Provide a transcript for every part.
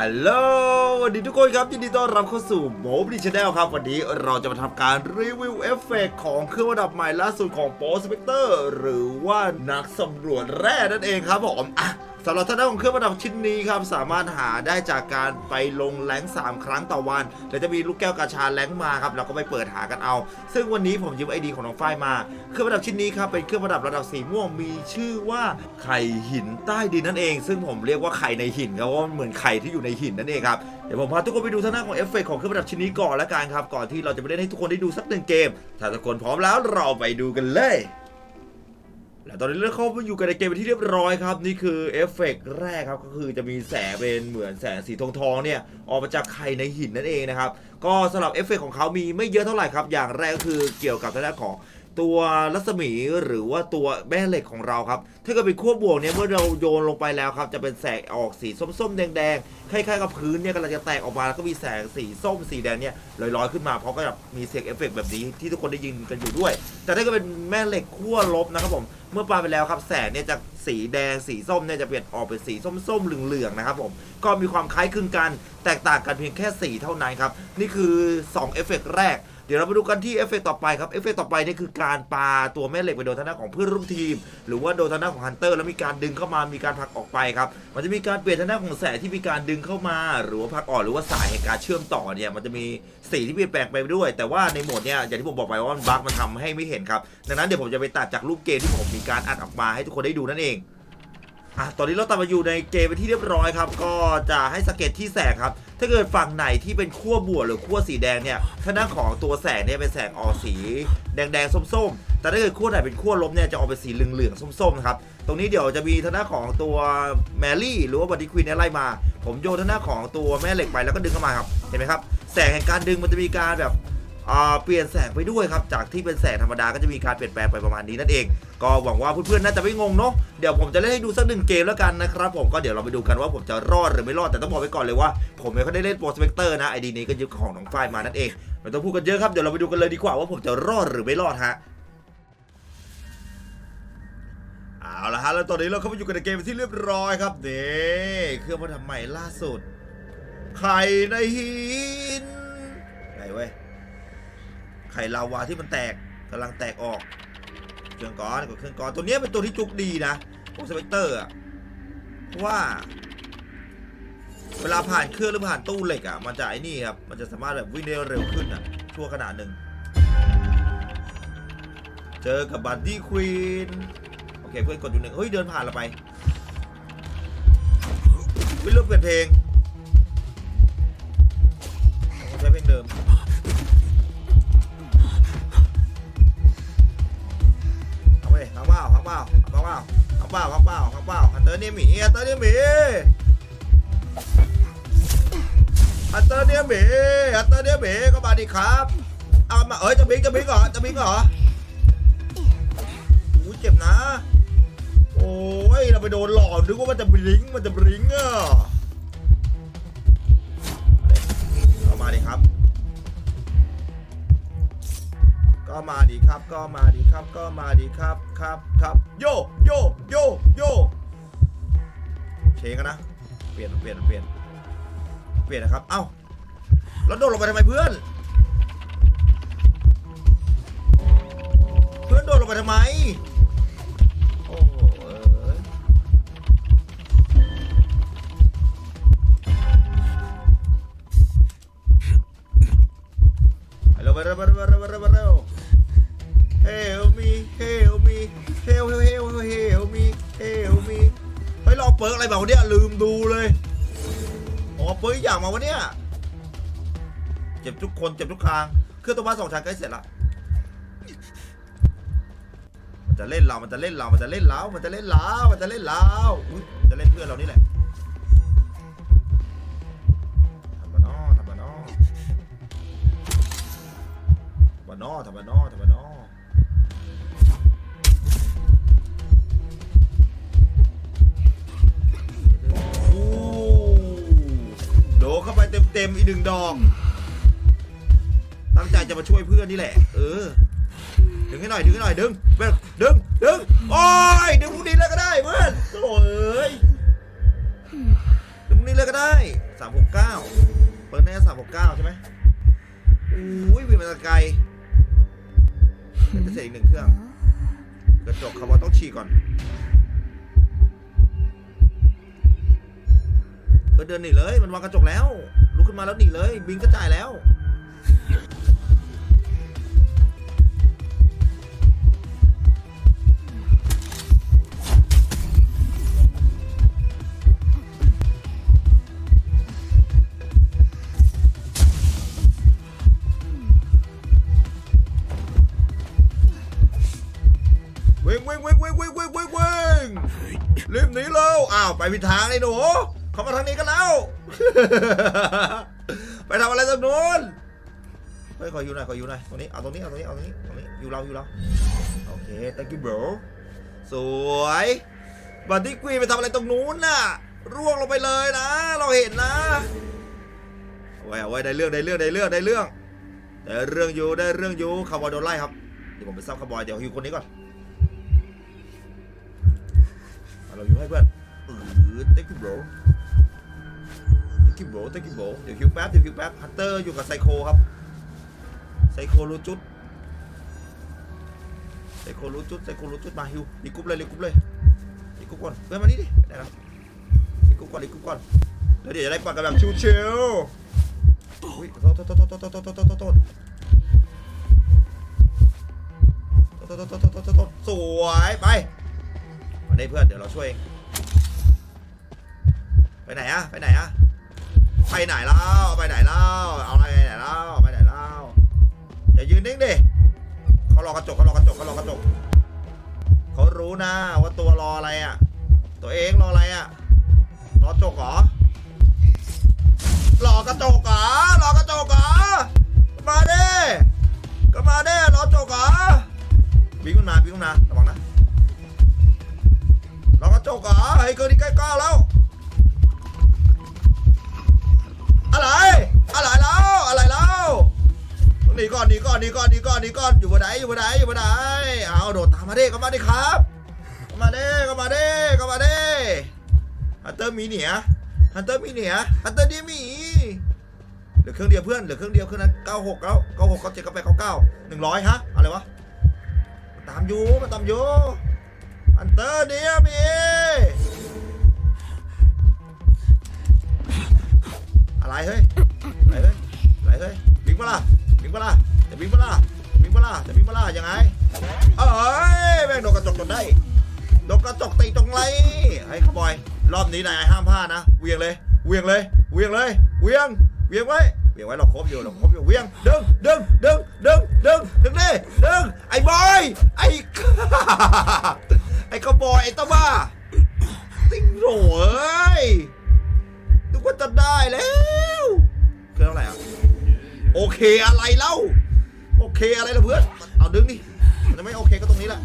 ฮัลโหลสวัสดีทุกคนครับยินดีต้อนรับเข้าสู่โมบ d ีชาแนลครับวันนี้เราจะมาทำการรีวิวเอฟเฟกต์ของเครื่องประดับใหม่ล่าสุดของโปสเปกเตอร์หรือว่านักสำรวจแร่นั่นเองครับผมอะ สำหรับท่านของเครื่องประดับชิ้นนี้ครับสามารถหาได้จากการไปลงแรง3 ครั้งต่อวันแล้วจะมีลูกแก้วกาชาแรงมาครับเราก็ไปเปิดหากันเอา ซึ่งวันนี้ผมยืมไอดีของน้องฝ้ายมา เครื่องประดับชิ้นนี้ครับเป็นเครื่องประดับระดับสีม่วงมีชื่อว่าไข่หินใต้ดินนั่นเอง ซึ่งผมเรียกว่าไข่ในหินครับเพราะว่ามันเหมือนไข่ที่อยู่ในหินนั่นเองครับเดี๋ยวผมพาทุกคนไปดูท่าหน้าของเอฟเฟกต์ของเครื่องประดับชิ้นนี้ก่อนละกันครับก่อนที่เราจะไปเล่นให้ทุกคนได้ดูสักหนึ่งเกมถ้าทุกคนพร้อมแล้วเราไปดูกันเลย และตอนนี้เราเข้ามาอยู่กันในเกมเป็นที่เรียบร้อยครับ นี่คือเอฟเฟกต์แรกครับก็คือจะมีแสงเป็นเหมือนแสงสีทองทองๆเนี่ยออกมาจากไข่ในหินนั่นเองนะครับก็สำหรับเอฟเฟกต์ของเขามีไม่เยอะเท่าไหร่ครับอย่างแรกก็คือเกี่ยวกับทางด้านของ ตัวรัศมีหรือว่าตัวแม่เหล็กของเราครับ ถ้าเกิดเป็นขั้วบวกเนี่ยเมื่อเราโยนลงไปแล้วครับ จะเป็นแสงออกสีส้มๆ แดงๆคล้ายๆกับพื้นเนี่ยกำลังจะแตกออกมาแล้วก็มีแสงสีส้มสีแดงเนี่ยลอยๆขึ้นมาเพราะก็แบบมีเสียงเอฟเฟกต์แบบนี้ที่ทุกคนได้ยินกันอยู่ด้วย แต่ถ้าเกิดเป็นแม่เหล็กขั้วลบนะครับผมเมื่อปาไปแล้วครับแสงเนี่ยจากสีแดงสีส้มเนี่ยจะเปลี่ยนออกเป็นสีส้มๆเหลืองๆนะครับผมก็มีความคล้ายคลึงกันแตกต่างกันเพียงแค่สีเท่านั้นครับนี่คือ2เอฟเฟกต์แรก เดี๋ยวเราไปดูกันที่เอฟเฟกต์ต่อไปครับ เอฟเฟกต์ต่อไปนี่คือการปาตัวแม่เหล็กไปโดนทางด้านของเพื่อนร่วมทีม หรือว่าโดนทางด้านของฮันเตอร์แล้วมีการดึงเข้ามามีการผลักออกไปครับ มันจะมีการเปลี่ยนทางด้านของแสงที่มีการดึงเข้ามา หรือว่าผลักออกหรือว่าสายแห่งการเชื่อมต่อเนี่ยมันจะมีสีที่เปลี่ยนแปลงไปด้วย แต่ว่าในโหมดเนี่ยอย่างที่ผมบอกไปว่ามันบั๊กมันทำให้ไม่เห็นครับดังนั้นเดี๋ยวผมจะไปตัดจากรูปเกมที่ผมมีการอัดออกมาให้ทุกคนได้ดูนั่นเอง อะตอนนี้เราตัดมาอยู่ในเกมเป็นที่เรียบร้อยครับ ก็จะให้สเก็ตที่แสงครับ ถ้าเกิดฝั่งไหนที่เป็นขั้วบวกหรือขั้วสีแดงเนี่ยทางด้านของตัวแสงเนี่ยเป็นแสงออกสี แดงๆส้มๆ แต่ถ้าเกิดขั้วไหนเป็นขั้วลบเนี่ยจะออกเป็นสีเหลืองๆส้มๆนะครับ ตรงนี้เดี๋ยวจะมีทางด้านของตัวแมรี่หรือว่าบัตตี้ควีนเนี่ยไล่มา ผมโยนทางด้านของตัวแม่เหล็กไปแล้วก็ดึงเข้ามาครับ เห็นไหมครับ แสงแห่งการดึงมันจะมีการแบบ เปลี่ยนแสงไปด้วยครับ จากที่เป็นแสงธรรมดาก็จะมีการเปลี่ยนแปลงไปประมาณนี้นั่นเอง ก็หวังว่าเพื่อนๆน่าจะไม่งงเนาะ เดี๋ยวผมจะเล่นให้ดูสักหนึ่งเกมแล้วกันนะครับผม ก็เดี๋ยวเราไปดูกันว่าผมจะรอดหรือไม่รอด แต่ต้องบอกไว้ก่อนเลยว่า ผมไม่ค่อยได้เล่นโปรสเปกเตอร์นะไอดีนี้ก็ยึดของน้องฝ้ายมานั่นเองไม่ต้องพูดกันเยอะครับ เดี๋ยวเราไปดูกันเลยดีกว่าว่าผมจะรอดหรือไม่รอดฮะเอาละฮะแล้วตอนนี้เราเข้ามาอยู่กันในเกมที่เรียบร้อยครับเด้เครื่องมาทำใหม่ล่าสุดไข่ในหินไหนเว้ย ข่ลาวาที่มันแตกกำลังแตกออก เครื่องก้อนกับเครื่องก้อนตัวนี้เป็นตัวที่จุกดีนะพวกสเปกเตอร์อะเพราะว่า เวลาผ่านเครื่องหรือผ่านตู้เหล็กอะมันจะไอ้นี่ครับ มันจะสามารถแบบวิ่งได้เร็วขึ้นอะชั่วขนาดหนึ่ง เจอกับบัตตี้ควีนโอเคเพื่อนกดอยู่หนึ่งเฮ้ยเดินผ่านเราไปไม่เลือกเปลี่ยนเพลง เอาเปล่าเอาเปล่าเอาเปล่าเอาเปล่าฮันเตอร์เนี่ยหมีฮันเตอร์เนี่ยหมีฮันเตอร์เนี่ยหมีฮันเตอร์เนี่ยหมีก็มาดิครับ เอามาเอ้ยจะบิงจะบิงเหรอจะบิงเหรออู้เจ็บนะ โอ้ยเราไปโดนหลอกนึกว่ามันจะบลิงมันจะบลิงอะเอามาดิครับก็มาดีครับ ก็มาดีครับ ก็มาดีครับ ครับ ครับ โยโยโยโยเชงกันนะ เปลี่ยนเปลี่ยนเปลี่ยนเปลี่ยนนะครับ เอ้าแล้วโดดลงไปทำไมเพื่อน เพื่อนโดดลงไปทำไม ยเราเอาเปิร์กอะไรแบบเนี่ยลืมดูเลยอ๋อเปิร์กอีกอย่างมาวะเนี่ยเจ็บทุกคนเจ็บทุกครั้งเครื่องตัวบ้านสองชั้นใกล้เสร็จละมันจะเล่นเรา มันจะเล่นเรา มันจะเล่นเรา มันจะเล่นเรา มันจะเล่นเราอุ๊ยจะเล่นเพื่อนเรานี่แหละทำมานอทำมานอทำมานอทำมานอทำมานออู้ มอีกหนึ่งดอก ตั้งใจจะมาช่วยเพื่อนนี่แหละ เออ ดึงให้หน่อย ดึงให้หน่อย ดึงเพื่อนดึง ดึง โอ้ย ดึงพวกนี้แล้วก็ได้เพื่อนโอ้ย ดึงนี้เลยก็ได้สามหกเก้าเปิดแน่สามหกเก้าใช่ไหมอุ้ยวิ่งมาไกลจะเสร็จอีกหนึ่งเครื่อง กระจกคำว่าต้องฉีกก่อนก็เดินหนีเลย มันวางกระจกแล้ว ขึ้นมาแล้วหนีเลย บิงก็จ่ายแล้ว เว้งเว้งเว้งเว้งเว้งเว้งเว้งเว้งรีบหนีแล้วอ้าว ไปผิดทางไอ้หนู เขามาทางนี้กันแล้ว ไปทำอะไรตรงนู้นเฮ้ยขออยู่หน่อยขออยู่หน่อยตรงนี้เอาตรงนี้เอาตรงนี้เอาตรงนี้ตรงนี้อยู่เราอยู่เราโอเค thank you bro สวยบัตตี้กวีนไปทำอะไรตรงนู้นน่ะร่วงลงไปเลยนะ เราเห็นนะเอาไว้เอาไว้ได้เรื่องได้เรื่องได้เรื่องได้เรื่องได้เรื่องอยู่ได้เรื่องอยู่คาร์บอยโดนไล่ครับเดี๋ยวผมไปซับคาร์บอยเดี๋ยวฮิวคนนี้ก่อนเราอยู่ให้เพื่อนเออ thank you bro thank you bro thank you bro เดี๋ยวคิวแป๊บเดี๋ยวคิวแป๊บฮันเตอร์อยู่กับไซโคครับไซโครู้จุดไซโครู้จุดไซโครู้จุดมาฮิวรีกรุ๊ปเลยรีกรุ๊ปเลยรีกรุ๊ปก่อนเพื่อนมานี่ดิได้แล้วรีกรุ๊ปก่อนรีกรุ๊ปก่อนแล้วเดี๋ยวจะได้ปล่อยกันแบบชิวๆอุ้ยโทษโทษโทษโทษโทษโทษโทษโทษโทษโทษโทษโทษโทษโทษโทษโทษโทษสวยไปมาได้เพื่อนเดี๋ยวเราช่วยเองไปไหนอะไปไหนอะ ไปไหนเล่าไปไหนเล่าเอาอะไรไปไหนเล่าไปไหนเล่าอย่ายืนนิ่งดิเขารอกระจกเขารอกระจกเขารอกระจกเขารู้นะว่าตัวรออะไรอะตัวเองรออะไรอะรอจกเหรอ ดิครับมาดิก็มาดิก็มาดิฮันเตอร์มีเหนียฮันเตอร์มีเหนียฮันเตอร์ดีมีเหลือเครื่องเดียวเพื่อนเหลือเครื่องเดียวเครื่องนั้นเก้าหกเก้าเก้าหกเก้าเจ็ดเก้าแปดเก้าเก้าหนึ่งร้อยฮะอะไรวะตามอยู่มันตามอยู่อันเตอร์เดียมีอะไรเฮ้ยอะไรเฮ้ยอะไรเฮ้ยบิงปะล่ะบิงปะล่ะจะบิงปะล่ะ ปะล่ะจะบิงปะล่ะยังไงเอ้ยแม่งโดนกระจกจนได้โดนกระจกตีตรงไรไอ้ขบอย รอบนี้นายห้ามพลาดนะเวียงเลยเวียงเลยเวียงเลยเวียงเวียงไว้เวียงไว้เราครบอยู่เราครบอยู่เวียงดึงดึงดึงดึงดึงดึงดิดึงไอ้บอยไอ้ไอ้กระบอยไอ้ตาบ้าติ๊งโหรเอ้ยนึกว่าจะได้แล้วเคือเท่าไรอะโอเคอะไรเล่า เคอะไรล่ะเพื่อน เอาดึงดิมันจะไม่โอเคก็ตรงนี้แหละ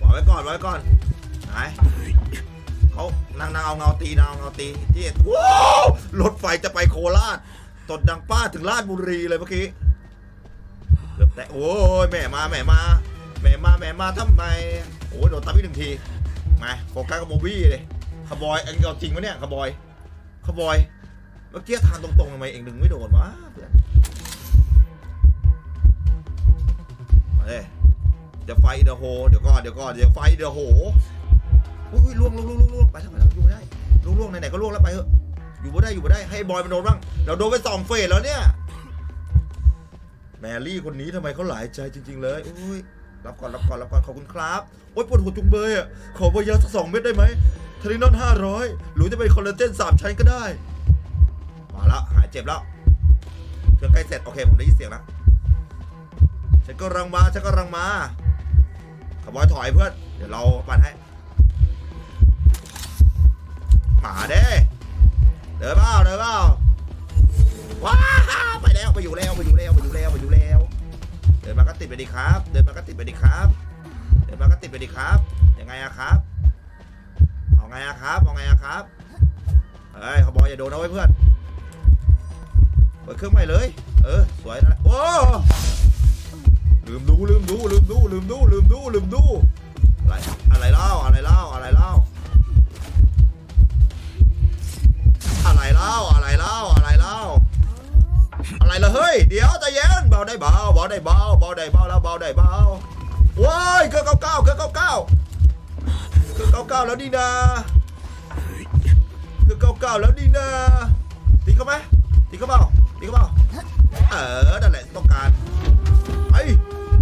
วางไว้ก่อนไว้ก่อนไหนเขานางนางเอาเงาตีนางเอาเงาตีที่ว้าวรถไฟจะไปโคราชตดดังป้าถึงราชบุรีเลยเมื่อกี้เกือบแตะโอ้ยแม่มาแม่มาแม่มาแม่มาทำไมโอ้ยโดนตามอีกหนึ่งทีมาโฟกัสกับโมบี้เลยขบอยอ็งเอาจริงวะเนี่ยขบอยขบอย มื่อกี้ทางตรงๆทำไมเองดึงไม่โดนวะเพื่อนมาเลยเดี๋ยวไฟเดอโฮเดี๋ยวก่อนเดี๋ยวก่อนเดี๋ยวไฟเดอโฮอุ้ยล่วงล่วงล่วงล่วงไปทำไมแล้วอยู่ไม่ได้ล่วงล่วงไหนๆก็ล่วงแล้วไปเถอะอยู่ไม่ได้อยู่ไม่ได้ให้บอยมันโดนบ้างเราโดนไปสองเฟสแล้วเนี่ยแมรี่คนนี้ทำไมเขาหลายใจจริง ๆ เลยอุ้ยรับก่อนรับก่อนรับก่อนขอบคุณครับโอ๊ยปวดหัวจุงเบยอะขอเบยาสักสองเม็ดได้ไหมทรินอนห้าร้อยหรือจะเป็นคอลลาเจนสามชั้นก็ได้ แล้วหายเจ็บแล้วเครื่อใกล้เสร็จโอเคผมได้ยินเสียงแล้วฉันก็รังมาฉันก็รังมาขบอยถอยเพื่อนเดี๋ยวเราปั่นให้หมาเด้เดินเปล่าเดินเปล่าว้าวไปแล้วไปอยู่แล้วไปอยู่แล้วไปอยู่แล้วไปอยู่แล้วเดินมาก็ติดไปดีครับ เดินมาก็ติดไปดีครับเดินมาก็ติดไปดีครับยังไงอะครับเอาไงอะครับเอาไงอะครับเฮ้ยเขาบอกอย่าโดนเอาไว้เพื่อน เปิดเครื่องใหม่เลย เออ สวยนะโอ้ลืมดูลืมดูลืมดูลืมดูลืมดูลืมดูอะไรอะไรเล่าอะไรเล่าอะไรเล่าอะไรเล่าอะไรเล่าอะไรเล่าอะไรละเฮ้ยเดี๋ยวใจเย็นเบาได้เบาเบาได้เบาเบาได้เบาแล้วเบาได้เบาว้ายเครื่องเก้าเก้าเครื่องเก้าเก้าเครื่องเก้าเก้าแล้วนี่นะเครื่องเก้าเก้าแล้วนี่นะตีเข้าไหมตีเข้าเปล่า ตีเข้าเปล่าเออนั่นแหละต้องการไป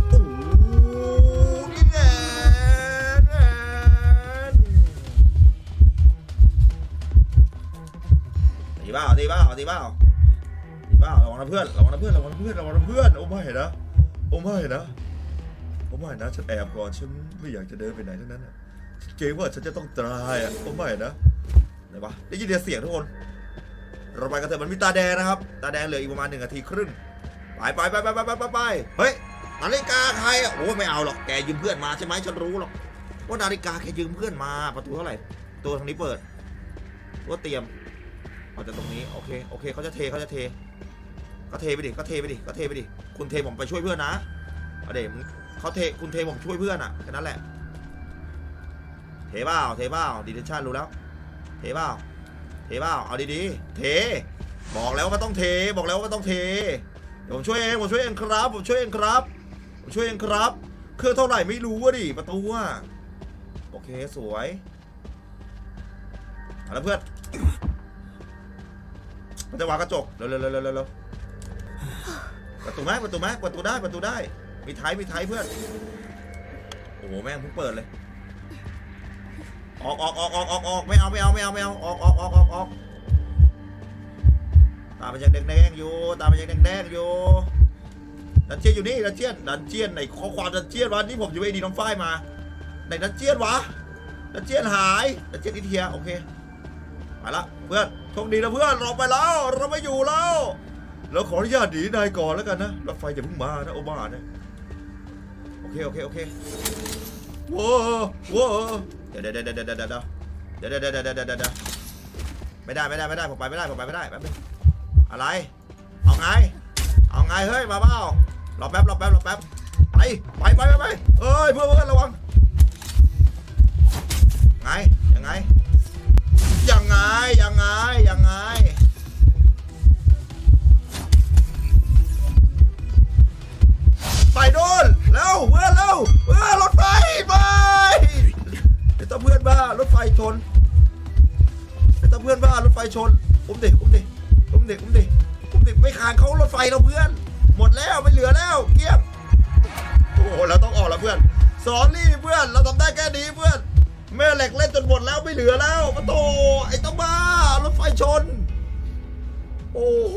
โอ้โหนี่แน่แน่ตีเปล่าตีเปล่าตีเปล่าดีบ้าระวังนะเพื่อนระวังนะเพื่อนระวังนะเพื่อนระวังนะเพื่อนโอ้ไม่นะโอ้ไม่นะโอ้ไม่นะฉันแอบก่อนฉันไม่อยากจะเดินไปไหนทั้งนั้นน่ะฉันเกรงว่าฉันจะต้องตายอะโอ้ไม่นะไหนวะได้ยินเสียงทุกคน เราไปกันเถอะมันมีตาแดงนะครับ ตาแดงเหลืออีกประมาณหนึ่งนาทีครึ่ง ไปไปไปไปไปไปไปเฮ้ย นาฬิกาใครอะโอ้ไม่เอาหรอก แกยืมเพื่อนมาใช่ไหมฉันรู้หรอก ว่านาฬิกาแกยืมเพื่อนมา ประตูเท่าไหร่ ตัวทางนี้เปิดตัวเตรียมเอาจากตรงนี้ โอเค โอเคเขาจะเทเขาจะเท ก็เทไปดิ ก็เทไปดิ ก็เทไปดิ คุณเทผมไปช่วยเพื่อนนะเเดี๋ยวเขาเท คุณเทผมช่วยเพื่อนอะ แค่นั้นแหละ เทเปล่าเทเปล่าดีเทชั่นรู้แล้ว เทเปล่า เทเปล่าเอาดีๆ เท บอกแล้วว่าต้องเท บอกแล้วว่าต้องเท เดี๋ยวผมช่วยเอง ผมช่วยเองครับ ผมช่วยเองครับ ผมช่วยเองครับ เครื่องเท่าไหร่ไม่รู้อะดิ ประตูอะโอเคสวยเอาละเพื่อนมันจะวางกระจก เร็วๆๆๆๆๆประตูไหมประตูไหมประตูได้ประตูได้ มีไทยมีไทยเพื่อน โอ้โหแม่งเพิ่งเปิดเลย ออกออกออกออกออกออกไม่เอาไม่เอาไม่เอาไม่เอาออกออกออกออกออกตามไปยังแดงๆอยู่ตามไปยังแดงๆอยู่ดันเจียนอยู่นี่ดันเจียนดันเจียนในข้อความดันเจียนวันนี้ผมอยู่ไอ้ดีน้องฝ้ายมาในดันเจียนวะดันเจียนหายดันเจียนอินเทียโอเคไปละเพื่อนโชคดีนะเพื่อนเราไปแล้วเราไม่อยู่แล้วเราขออนุญาตหนีนายก่อนแล้วกันนะรถไฟอย่าเพิ่งมานะโอมานะโอเคโอเคโอเคว้าวว้า ดี๋ยวเดี๋ยวเดี๋ยวเดี๋ยวเดี๋ยวเดี๋ยวเดี๋ยวเดี๋ยวเดี๋ยวเดี๋ยวเดี๋ยวไม่ได้ไม่ได้ไม่ได้ผมไปไม่ได้ผมไปไม่ได้แป๊บนึงอะไร เอาไง เอาไงเฮ้ยมาเปล่ารอแป๊บรอแป๊บรอแป๊บไปไปไปไปไปเอ้ยเพื่อนเพื่อนระวังไงยังไงยังไงยังไงยังไงไปโน่นเร็วเพื่อนเร็วเพื่อนรถไฟไป ไอ้ตาเพื่อนบ้ารถไฟชนไอ้ตาเพื่อนบ้ารถไฟชนอุ้มเด็กอุ้มเด็กอุ้มเด็กอุ้มเด็กอุ้มเด็กไม่ขานเขารถไฟเราเพื่อน หมดแล้วไม่เหลือแล้วเกลี้ยงโอ้โหเราต้องออกแล้วเพื่อนสอนรี่เพื่อนเราทำได้แค่นี้เพื่อนแม่เหล็กเล่นจนหมดแล้วไม่เหลือแล้วปะโตไอ้ตาบ้ารถไฟชน โอ้โห